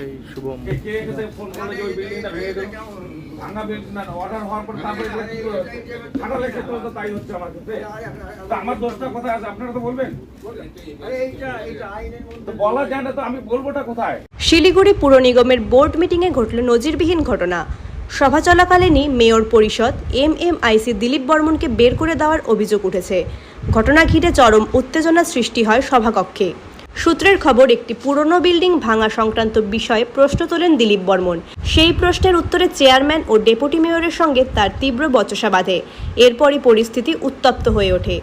এই শুভম। ভেঙে না অর্ডার হওয়ার পর তারপরে ক্ষেত্রে তো তাই হচ্ছে আমার ক্ষেত্রে তো আমার দোষটা কোথায় আছে আপনারা তো বলবেন? তো বলা যায় না তো আমি বলবোটা কোথায়? শিলিগুড়ি পুর নিগমের বোর্ড মিটিংয়ে ঘটল নজিরবিহীন ঘটনা। সভা চলাকালীনই মেয়র পরিষদ এম এম আইসি দিলীপ বর্মনকে বের করে দেওয়ার অভিযোগ উঠেছে। ঘটনা ঘিরে চরম উত্তেজনা সৃষ্টি হয় সভাকক্ষে। সূত্রের খবর, একটি পুরনো বিল্ডিং ভাঙা সংক্রান্ত বিষয়ে প্রশ্ন তোলেন দিলীপ বর্মন। সেই প্রশ্নের উত্তরে চেয়ারম্যান ও ডেপুটি মেয়রের সঙ্গে তার তীব্র বচসা বাঁধে। এরপরই পরিস্থিতি উত্তপ্ত হয়ে ওঠে।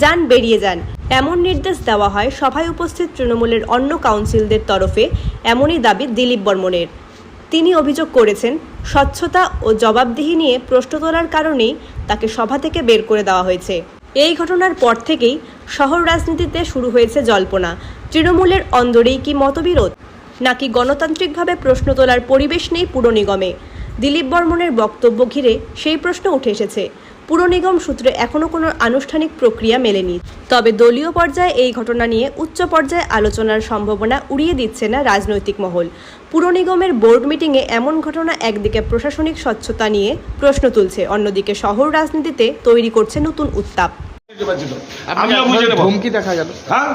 যান, বেরিয়ে যান। এমন নির্দেশ দেওয়া হয় সভায় উপস্থিত তৃণমূলের অন্য কাউন্সিলদের তরফে, এমনই দাবি দিলীপ বর্মনের। তিনি অভিযোগ করেছেন, স্বচ্ছতা ও জবাবদিহি নিয়ে প্রশ্ন তোলার কারণেই তাকে সভা থেকে বের করে দেওয়া হয়েছে। এই ঘটনার পর থেকেই শহর রাজনীতিতে শুরু হয়েছে জল্পনা। তৃণমূলের অন্দরেই কি মতবিরোধ? নাকি গণতান্ত্রিকভাবে প্রশ্ন তোলার পরিবেশ নেই পুর নিগমে দিলীপ বর্মনের বক্তব্য ঘিরে সেই প্রশ্ন উঠে এসেছে। পুর নিগম সূত্রে এখনও কোনো আনুষ্ঠানিক প্রক্রিয়া মেলেনি। তবে দলীয় পর্যায়ে এই ঘটনা নিয়ে উচ্চ পর্যায়ে আলোচনার সম্ভাবনা উড়িয়ে দিচ্ছে না রাজনৈতিক মহল। পুর নিগমের বোর্ড মিটিংয়ে এমন ঘটনা একদিকে প্রশাসনিক স্বচ্ছতা নিয়ে প্রশ্ন তুলছে অন্যদিকে শহর রাজনীতিতে তৈরি করছে নতুন উত্তাপ। দেখা গেল। হ্যাঁ?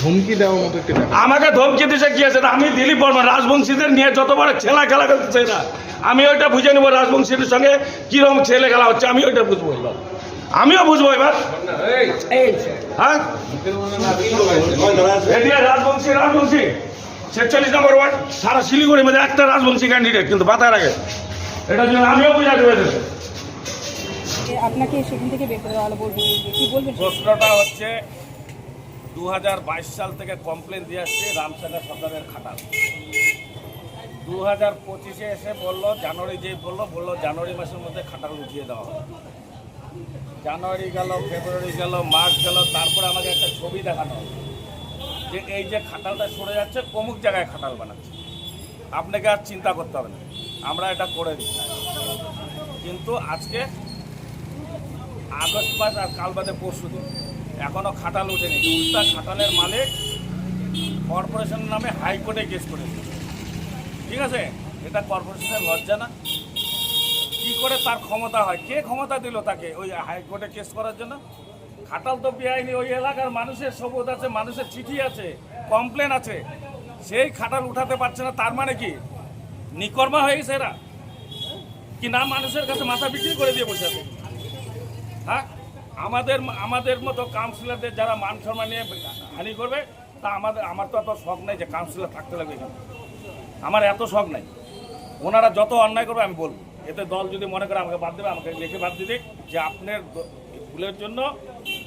ধমকি দেওয়ার মতো একটি আমাকে ধমকি দিছে কি আছে? আমি দিলীপ বর্মা রাজবংশীদের নিয়ে যত বড় ছেলা খেলা করছে না আমি ওইটা বুঝে নেব রাজবংশীদের সঙ্গে কীরকম ছেলে খেলা হচ্ছে আমি ওইটা বুঝব এবার। আমিও বুঝব এবার। হ্যাঁ? রাজবংশী রাজবংশী। ছেচল্লিশ নম্বর ওয়ার্ড সারা শিলিগুড়ির মধ্যে একটা রাজবংশী ক্যান্ডিডেট কিন্তু বাতার আগে এটার জন্য আমিও বুঝাতে পেরেছি আপনাকে সেখান থেকে বের করে দেওয়া হলো কি বলবেন? প্রশ্নটা হচ্ছে দু হাজার বাইশ সাল থেকে কমপ্লেন দিয়ে আসছে রামসাগর সরকারের খাটাল। দু হাজার পঁচিশে এসে বলল, জানুয়ারি যেই বলল বলল জানুয়ারি মাসের মধ্যে খাটাল উঠিয়ে দেওয়া হবে। জানুয়ারি গেল, ফেব্রুয়ারি গেল, মার্চ গেল, তারপর আমাকে একটা ছবি দেখানো যে এই যে খাটালটা সরে যাচ্ছে, অমুক জায়গায় খাটাল বানাচ্ছে। আপনাকে আর চিন্তা করতে হবে না। আমরা এটা করে দিই। কিন্তু আজকে আগস্ট মাস আর কাল বাদে পরশু দিন। এখনও খাটাল ওঠেনি। উল্টা খাটালের মালিক কর্পোরেশনের নামে হাইকোর্টে কেস করেছে। ঠিক আছে? এটা কর্পোরেশনের লজ্জা না? কী করে তার ক্ষমতা হয়? কে ক্ষমতা দিল তাকে ওই হাইকোর্টে কেস করার জন্য? খাটাল তো বেআইনি, ওই এলাকার মানুষের সবুজ আছে, মানুষের চিঠি আছে, কমপ্লেন আছে। সেই খাটাল উঠাতে পারছে না, তার মানে কি? নিকর্মা হয়ে গেছে এরা। কি না মানুষের কাছে মাথা বিক্রি করে দিয়ে বসে আছে? হ্যাঁ? আমাদের আমাদের মতো কাউন্সিলরদের যারা মান সম্মান নিয়ে হানি করবে, তা আমাদের আমার তো এত শখ নাই যে কাউন্সিলর থাকতে লাগবে এখানে। আমার এত শখ নাই। ওনারা যত অন্যায় করবে আমি বলব। এতে দল যদি মনে করে আমাকে বাদ দেবে, আমাকে লিখে বাদ দিয়ে দিক যে আপনার ভুলের জন্য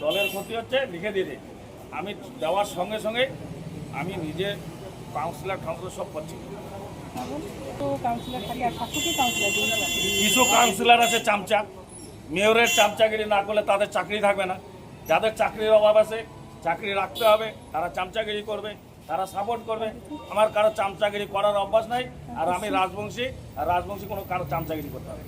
দলের ক্ষতি হচ্ছে, লিখে দিয়ে দিক। আমি দেওয়ার সঙ্গে সঙ্গে আমি নিজে কাউন্সিলর কাউন্সিলর সব করছি। কিছু কাউন্সিলর আছে, চামচা। মেয়রের চামচাগিরি না করলে তাদের চাকরি থাকবে না যাদের চাকরির অভাব আছে, চাকরি রাখতে হবে, তারা চামচাগিরি করবে, তারা সাপোর্ট করবে আমার কারও চামচাগিরি করার অভ্যাস নাই, আর আমি রাজবংশী, আর রাজবংশী কোনো কারও চামচাগিরি করতে হবে।